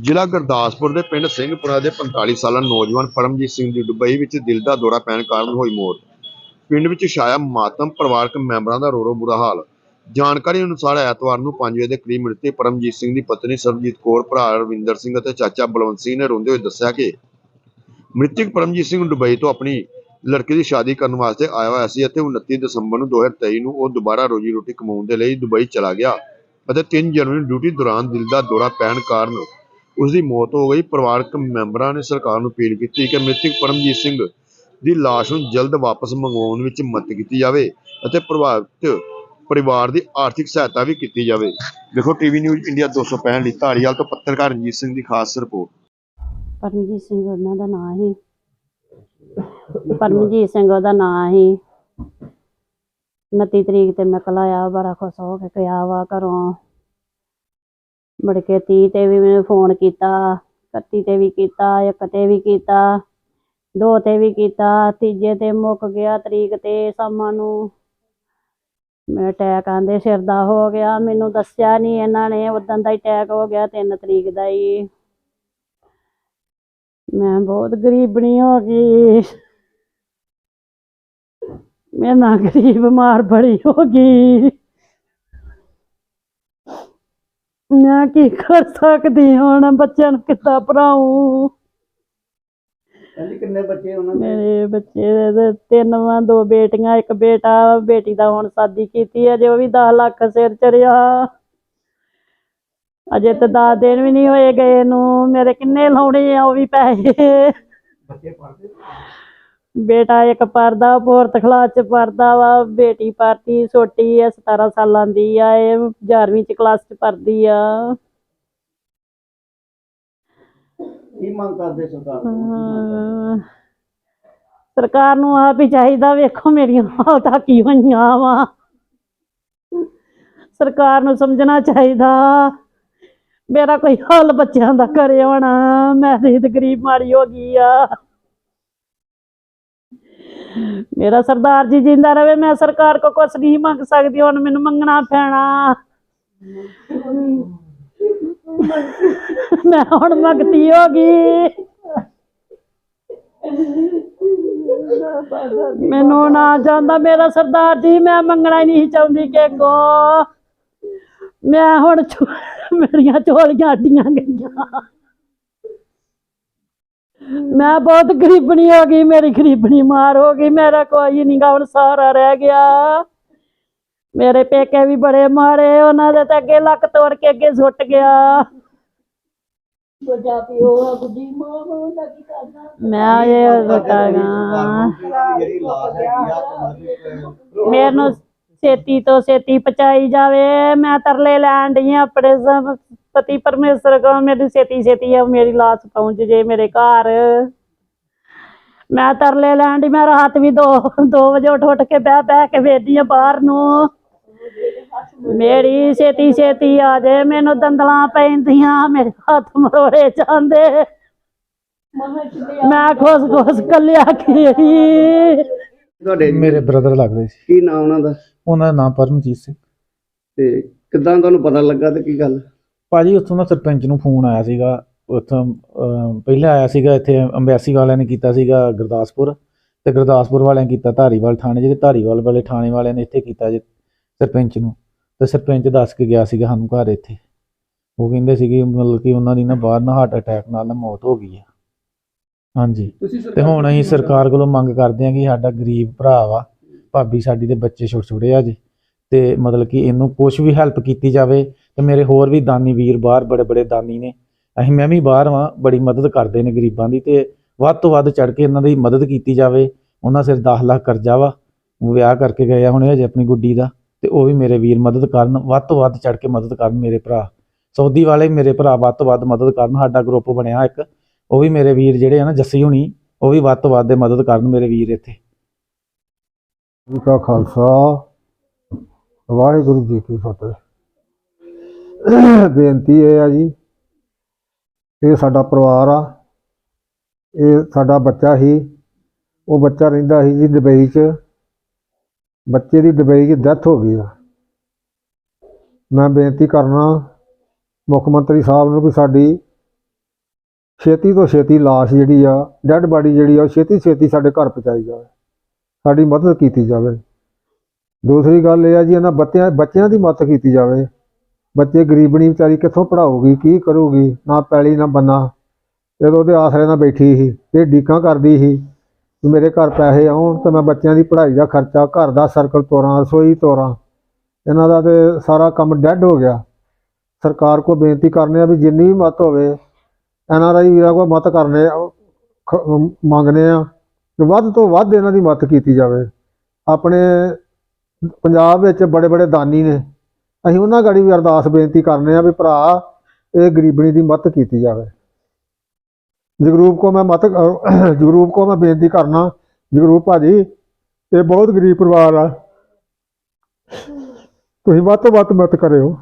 ਜ਼ਿਲ੍ਹਾ ਗੁਰਦਾਸਪੁਰ ਦੇ ਪਿੰਡ ਸਿੰਘਪੁਰਾ ਦੇ 45 ਸਾਲਾ ਨੌਜਵਾਨ ਪਰਮਜੀਤ ਸਿੰਘ ਦੀ ਦੁਬਈ ਵਿੱਚ ਦਿਲ ਦਾ ਦੌਰਾ ਪੈਣ ਕਾਰਨ ਹੋਈ ਮੌਤ। ਪਿੰਡ ਵਿੱਚ ਛਾਇਆ ਮਾਤਮ ਪਰਿਵਾਰਕ ਮੈਂਬਰਾਂ ਦਾ ਰੋਰੋ ਬੁਰਾ ਹਾਲ। ਜਾਣਕਾਰੀ ਅਨੁਸਾਰ ਐਤਵਾਰ ਨੂੰ 5 ਵਜੇ ਦੇ ਕਰੀਬ ਮ੍ਰਿਤਕ ਪਰਮਜੀਤ ਸਿੰਘ ਦੀ ਪਤਨੀ ਸਰਬਜੀਤ ਕੌਰ, ਭਰਾ ਰਵਿੰਦਰ ਸਿੰਘ ਅਤੇ ਚਾਚਾ ਬਲਵੰਤ ਸਿੰਘ ਨੇ ਰੋਂਦੇ ਹੋਏ ਦੱਸਿਆ ਕਿ ਮ੍ਰਿਤਕ ਪਰਮਜੀਤ ਸਿੰਘ ਦੁਬਈ ਤੋਂ ਆਪਣੀ ਲੜਕੀ ਦੀ ਸ਼ਾਦੀ ਕਰਨ ਵਾਸਤੇ ਆਇਆ ਹੋਇਆ ਸੀ ਅਤੇ 29 ਦਸੰਬਰ ਨੂੰ 2023 ਨੂੰ ਉਹ ਦੁਬਾਰਾ ਰੋਜੀ ਰੋਟੀ ਕਮਾਉਣ ਦੇ ਲਈ ਦੁਬਈ ਚਲਾ ਗਿਆ ਅਤੇ 3 ਜਨਵਰੀ ਨੂੰ ਡਿਊਟੀ ਦੌਰਾਨ ਦਿਲ ਦਾ ਦੌਰਾ ਪੈਣ ਕਾਰਨ ਉਸ ਦੀ ਮੌਤ ਹੋ ਗਈ। ਪਰਿਵਾਰਕ ਮੈਂਬਰਾਂ ਨੇ ਸਰਕਾਰ ਨੂੰ ਅਪੀਲ ਕੀਤੀ ਕਿ ਮ੍ਰਿਤਕ ਪਰਮਜੀਤ ਸਿੰਘ ਦੀ ਲਾਸ਼ ਨੂੰ ਜਲਦ ਵਾਪਸ ਮੰਗਵਾਉਣ ਵਿੱਚ ਮਦਦ ਕੀਤੀ ਜਾਵੇ ਅਤੇ ਪ੍ਰਭਾਵਿਤ ਪਰਿਵਾਰ ਦੀ ਆਰਥਿਕ ਸਹਾਇਤਾ ਵੀ ਕੀਤੀ ਜਾਵੇ। ਦੇਖੋ ਟੀਵੀ ਨਿਊਜ਼ ਇੰਡੀਆ 265 ਲਈ ਧਾਰੀਵਾਲ ਤੋਂ ਪੱਤਰਕਾਰ ਰਣਜੀਤ ਸਿੰਘ ਦੀ ਖਾਸ ਰਿਪੋਰਟ। ਪਰਮਜੀਤ ਸਿੰਘ, ਉਹਨਾਂ ਦਾ ਨਾਂ ਸੀ ਪਰਮਜੀਤ ਸਿੰਘ, ਉਹਦਾ ਨਾਂ ਸੀ 29 ਤਰੀਕ ਤੇ ਮੈਂ ਕਲਾਇਆ ਬੜਾ ਖੁਸ਼ ਹੋ ਕੇ ਗਿਆ ਵਾ ਘਰੋਂ। ਮੁੜ ਕੇ 30 ਤੇ ਵੀ ਮੈਨੂੰ ਫੋਨ ਕੀਤਾ 31 ਤੇ ਵੀ ਕੀਤਾ, ਇੱਕ ਤੇ ਵੀ ਕੀਤਾ, ਦੋ ਤੇ ਵੀ ਕੀਤਾ, ਤੀਜੇ ਤੇ ਮੁੱਕ ਗਿਆ ਤਰੀਕ ਤੇ ਸ਼ਾਮਾਂ ਨੂੰ। ਮੈਂ ਅਟੈਕ ਆਂਦੇ ਸਿਰ ਦਾ ਹੋ ਗਿਆ, ਮੈਨੂੰ ਦੱਸਿਆ ਨਹੀਂ ਇਹਨਾਂ ਨੇ ਉਦੋਂ ਦਾ ਹੀ ਅਟੈਕ ਹੋ ਗਿਆ 3 ਤਰੀਕ ਦਾ ਹੀ। ਮੈਂ ਬਹੁਤ ਗਰੀਬਣੀ ਹੋ ਗਈ। ਮੈਂ ਨਾ ਗਰੀਬ ਬਿਮਾਰ ਬੜੀ ਹੋ ਗਈ। ਮੈਂ ਕੀ ਕਰ ਸਕਦੀ ਹੁਣ? ਬੱਚਿਆਂ ਨੂੰ ਕਿੱਦਾਂ ਪੜਾਉਂ ਕਹਿੰਦੀ ਕਿੰਨੇ ਬੱਚੇ ਉਹਨਾਂ ਦੇ? ਮੇਰੇ ਬੱਚੇ ਦੇ ਤਿੰਨ ਵਾਂ ਦੋ ਬੇਟੀਆਂ ਇੱਕ ਬੇਟਾ ਬੇਟੀ ਦਾ ਹੁਣ ਸ਼ਾਦੀ ਕੀਤੀ ਹੈ ਜੇ ਉਹ ਵੀ 10 ਲੱਖ ਸਿਰ ਚੜਿਆ ਅਜੇ ਤਾਂ 10 ਦਿਨ ਵੀ ਨਹੀਂ ਹੋਏ ਗਏ ਨੂੰ ਮੇਰੇ ਕਿੰਨੇ ਲਾਉਣੇ ਆ ਉਹ ਵੀ ਪੈਸੇ। ਬੱਚੇ ਬੇਟਾ ਇੱਕ ਪੜਦਾ ਫੋਰਥ ਕਲਾਸ ਚ ਪੜਦਾ ਵਾ ਬੇਟੀ ਪੜਦੀ ਛੋਟੀ ਹੈ 17 ਸਾਲਾਂ ਦੀ ਆ ਇਹ 11ਵੀਂ ਚ ਕਲਾਸ ਚ ਪੜਦੀ ਆ। ਕੀ ਮੰਗ ਕਰਦੇ ਸਰਕਾਰ ਤੋਂ? ਸਰਕਾਰ ਨੂੰ ਆਪ ਹੀ ਚਾਹੀਦਾ ਵੇਖੋ ਮੇਰੀਆਂ ਹਾਲਤਾਂ ਕੀ ਹੋਈਆਂ ਵਾ। ਸਰਕਾਰ ਨੂੰ ਸਮਝਣਾ ਚਾਹੀਦਾ। ਮੇਰਾ ਕੋਈ ਹੱਲ ਬੱਚਿਆਂ ਦਾ ਕਰੇ ਹੋਣਾ ਮੈਂ ਤੇ ਗਰੀਬ ਮਾਰੀ ਹੋ ਗਈ ਆ। ਮੇਰਾ ਸਰਦਾਰ ਜੀ ਜਿੰਦਾ ਰਵੇ, ਮੈਂ ਸਰਕਾਰ ਕੋ ਕੁਛ ਨਹੀਂ ਮੰਗ ਸਕਦੀ, ਹੁਣ ਮੈਨੂੰ ਮੰਗਣਾ ਪੈਣਾ। ਮੈਂ ਹੁਣ ਮੰਗਤੀ ਹੋ ਗਈ। ਮੈਨੂੰ ਨਾ ਜਾਂਦਾ ਮੇਰਾ ਸਰਦਾਰ ਜੀ, ਮੈਂ ਮੰਗਣਾ ਹੀ ਨਹੀਂ ਚਾਹੁੰਦੀ ਕਿ ਕੋ। ਮੈਂ ਹੁਣ ਮੇਰੀਆਂ ਚੋਲੀਆਂ ਅੱਡੀਆਂ ਗਈਆਂ। ਮੈਂ ਬਹੁਤ ਗਰੀਬਣੀ ਹੋ ਗਈ ਮੇਰੀ ਗਰੀਬਣੀ ਮਾਰ ਹੋ ਗਈ ਮੇਰਾ ਕੋਈ ਨਹੀਂ ਗਾ ਹੁਣ ਸਹਾਰਾ ਰਹਿ ਗਿਆ। ਮੇਰੇ ਪੇਕੇ ਵੀ ਬੜੇ ਮਾਰੇ ਉਹਨਾਂ ਦੇ ਤਾਂ ਅੱਗੇ ਲੱਕ ਤੋੜ ਕੇ ਅੱਗੇ ਸੁੱਟ ਗਿਆ। ਮਾਂ ਇਹ ਦੀ ਮੈਨੂੰ ਛੇਤੀ ਤੋਂ ਛੇਤੀ ਪਹੁੰਚਾਈ ਜਾਵੇ ਮੈਂ ਤਰਲੇ ਲੈਣ ਡਈ ਆਂ ਆਪਣੇ ਸ- ਪਤੀ ਪਰਮੇਸ਼ਰ ਕੋ ਮੇਰੀ ਛੇਤੀ ਛੇਤੀ ਆ ਮੇਰੀ ਲਾਸ਼ ਪਹੁੰਚ ਜੇ ਮੇਰੇ ਘਰ। ਮੈਂ ਤਰਲੇ ਲੈਣ ਡਈ ਮੈਂ ਰਾਤ ਵੀ 2 2 ਵਜੇ ਉੱਠ ਉੱਠ ਕੇ ਬਹਿ ਬਹਿ ਕੇ ਵੇਖਦੀ ਆ ਬਾਹਰ ਨੂੰ। ਮੇਰੀ ਛੇਤੀ ਛੇਤੀ ਆ ਜੇ ਮੈਨੂੰ ਦੰਦਲਾਂ ਪੈਂਦੀਆਂ ਮੇਰੇ ਹੱਥ ਮਰੋੜੇ ਜਾਂਦੇ। ਮੈਂ ਖੁਸ਼ ਖੁਸ਼ ਕੱਲਿਆ ਖੇੜੀ। ਤੁਹਾਡੇ ਮੇਰੇ ਬ੍ਰਦਰ ਲੱਗਦੇ ਸੀ। ਕੀ ਨਾਮ ਉਹਨਾਂ ਦਾ? ਉਹਨਾਂ ਦਾ ਨਾਮ ਪਰਮਜੀਤ ਸਿੰਘ। ਤੇ ਕਿੱਦਾਂ ਤੁਹਾਨੂੰ ਪਤਾ ਲੱਗਾ ਤੇ ਕੀ ਗੱਲ? ਭਾਜੀ ਉੱਥੋਂ ਦਾ ਸਰਪੰਚ ਨੂੰ ਫੋਨ ਆਇਆ ਸੀਗਾ ਉੱਥੋਂ ਪਹਿਲਾਂ ਆਇਆ ਸੀਗਾ ਇੱਥੇ ਅੰਬੈਸੀ ਵਾਲਿਆਂ ਨੇ ਕੀਤਾ ਸੀਗਾ ਗੁਰਦਾਸਪੁਰ ਤੇ ਗੁਰਦਾਸਪੁਰ ਵਾਲਿਆਂ ਨੇ ਕੀਤਾ ਧਾਰੀਵਾਲ ਥਾਣੇ ਜਿਹੜੇ ਧਾਰੀਵਾਲ ਵਾਲੇ ਥਾਣੇ ਵਾਲਿਆਂ ਨੇ ਇੱਥੇ ਕੀਤਾ ਜੀ ਸਰਪੰਚ ਨੂੰ ਤੇ ਸਰਪੰਚ ਦੱਸ ਕੇ ਗਿਆ ਸੀਗਾ ਸਾਨੂੰ ਘਰ ਇੱਥੇ। ਉਹ ਕਹਿੰਦੇ ਸੀਗੇ ਮਤਲਬ ਕਿ ਉਹਨਾਂ ਦੀ ਨਾ ਬਾਹਰ ਨਾ ਹਾਰਟ ਅਟੈਕ ਨਾਲ ਨਾ ਮੌਤ ਹੋ ਗਈ ਹੈ ਹਾਂਜੀ। ਤੇ ਹੁਣ ਅਸੀਂ ਸਰਕਾਰ ਕੋਲੋਂ ਮੰਗ ਕਰਦੇ ਹਾਂ ਕਿ ਸਾਡਾ ਗਰੀਬ ਭਰਾ ਵਾ ਭਾਬੀ ਸਾਡੀ ਦੇ ਬੱਚੇ ਛੋਟੇ ਛੋਟੇ ਆ ਜੀ। ਤੇ ਮਤਲਬ ਕਿ ਇਹਨੂੰ ਕੁਝ ਵੀ ਹੈਲਪ ਕੀਤੀ ਜਾਵੇ ਤੇ ਮੇਰੇ ਹੋਰ ਵੀ ਦਾਨੀ ਵੀਰ ਬਾਹਰ ਬੜੇ ਬੜੇ ਦਾਨੀ ਨੇ। ਅਸੀਂ ਮੈਂ ਵੀ ਬਾਹਰ ਵਾਂ, ਬੜੀ ਮਦਦ ਕਰਦੇ ਨੇ ਗਰੀਬਾਂ ਦੀ ਤੇ ਵੱਧ ਤੋਂ ਵੱਧ ਚੜ ਕੇ ਇਹਨਾਂ ਦੀ ਮਦਦ ਕੀਤੀ ਜਾਵੇ। ਉਹਨਾਂ ਸਿਰ 10 ਲੱਖ ਕਰਜ਼ਾ ਵਾ ਵਿਆਹ ਕਰਕੇ ਗਏ ਆ ਹੁਣੇ ਹਜੇ ਆਪਣੀ ਗੁੱਡੀ ਦਾ ਤੇ ਉਹ ਵੀ ਮੇਰੇ ਵੀਰ ਮਦਦ ਕਰਨ, ਵੱਧ ਤੋਂ ਵੱਧ ਚੜ ਕੇ ਮਦਦ ਕਰਨ ਮੇਰੇ ਭਰਾ। ਸਊਦੀ ਵਾਲੇ ਮੇਰੇ ਭਰਾ ਵੱਧ ਤੋਂ ਵੱਧ ਮਦਦ ਕਰਨ, ਸਾਡਾ ਗਰੁੱਪ ਬਣਿਆ ਇੱਕ। ਉਹ ਵੀ ਮੇਰੇ ਵੀਰ ਜਿਹੜੇ ਆ ਨਾ ਜੱਸੀ ਹੁਣੀ, ਉਹ ਵੀ ਵੱਧ ਤੋਂ ਵੱਧ ਦੇ ਮਦਦ ਕਰਨ ਮੇਰੇ ਵੀਰ ਇੱਥੇ। ਜੀ ਕਾ ਖਾਲਸਾ। ਵਾਹਿਗੁਰੂ ਜੀ ਕੀ ਫਤਿਹ। ਬੇਨਤੀ ਇਹ ਆ ਜੀ, ਇਹ ਸਾਡਾ ਪਰਿਵਾਰ ਆ, ਇਹ ਸਾਡਾ ਬੱਚਾ ਹੀ ਉਹ ਬੱਚਾ ਰਹਿੰਦਾ ਸੀ ਜੀ ਦੁਬਈ 'ਚ, ਬੱਚੇ ਦੀ ਦੁਬਈ 'ਚ ਡੈਥ ਹੋ ਗਈ ਆ। ਮੈਂ ਬੇਨਤੀ ਕਰਨਾ, ਮੁੱਖ ਮੰਤਰੀ ਸਾਹਿਬ ਨੂੰ ਕਿ ਸਾਡੀ ਛੇਤੀ ਤੋਂ ਛੇਤੀ ਲਾਸ਼ ਜਿਹੜੀ ਆ, ਡੈੱਡ ਬਾਡੀ ਜਿਹੜੀ ਆ, ਉਹ ਛੇਤੀ ਛੇਤੀ ਸਾਡੇ ਘਰ ਪਹੁੰਚਾਈ ਜਾਵੇ, ਸਾਡੀ ਮਦਦ ਕੀਤੀ ਜਾਵੇ। ਦੂਸਰੀ ਗੱਲ ਇਹ ਆ ਜੀ ਇਹਨਾਂ ਬੱਚਿਆਂ ਬੱਚਿਆਂ ਦੀ ਮਦਦ ਕੀਤੀ ਜਾਵੇ। ਬੱਚੇ ਗਰੀਬਣੀ ਵਿਚਾਰੀ ਕਿੱਥੋਂ ਪੜਾਊਗੀ ਕੀ ਕਰੂਗੀ ਨਾ ਪੈਲੀ ਨਾ ਬੰਨਾ। ਜਦੋਂ ਉਹਦੇ ਆਸਰੇ ਨਾਲ ਬੈਠੀ ਸੀ ਤੇ ਡੀਕਾਂ ਕਰਦੀ ਸੀ ਵੀ ਮੇਰੇ ਘਰ ਪੈਸੇ ਆਉਣ ਤਾਂ ਮੈਂ ਬੱਚਿਆਂ ਦੀ ਪੜ੍ਹਾਈ ਦਾ ਖਰਚਾ ਘਰ ਦਾ ਸਰਕਲ ਤੋਰਾਂ ਰਸੋਈ ਤੋਰਾਂ। ਇਹਨਾਂ ਦਾ ਤੇ ਸਾਰਾ ਕੰਮ ਡੈੱਡ ਹੋ ਗਿਆ। ਸਰਕਾਰ ਕੋ ਬੇਨਤੀ ਕਰਨੇ ਆ ਵੀ ਜਿੰਨੀ ਵੀ ਮਤ ਹੋਵੇ ਐਨ ਆਰ ਆਈ ਵੀਰਾਂ ਕੋ ਮਤ ਕਰਨੇ ਆ, ਖ- ਮੰਗਨੇ ਆ ਵੱਧ ਤੋਂ ਵੱਧ ਇਹਨਾਂ ਦੀ ਮਦਦ ਕੀਤੀ ਜਾਵੇ। ਆਪਣੇ ਪੰਜਾਬ ਵਿੱਚ ਬੜੇ ਬੜੇ ਦਾਨੀ ਨੇ। ਅਸੀਂ ਉਹਨਾਂ ਗਾੜੀ ਵੀ ਅਰਦਾਸ ਬੇਨਤੀ ਕਰਨੇ ਆ ਵੀ ਭਰਾ, ਇਹ ਗਰੀਬਣੀ ਦੀ ਮਦਦ ਕੀਤੀ ਜਾਵੇ। ਜਗਰੂਪ ਕੋ ਮੈਂ ਮਤ, ਜਗਰੂਪ ਕੋ ਮੈਂ ਬੇਨਤੀ ਕਰਨਾ, ਜਗਰੂਪ ਭਾਜੀ, ਇਹ ਬਹੁਤ ਗਰੀਬ ਪਰਿਵਾਰ ਆ। ਤੁਸੀਂ ਵੱਧ ਤੋਂ ਵੱਧ ਮਦਦ ਕਰਿਓ।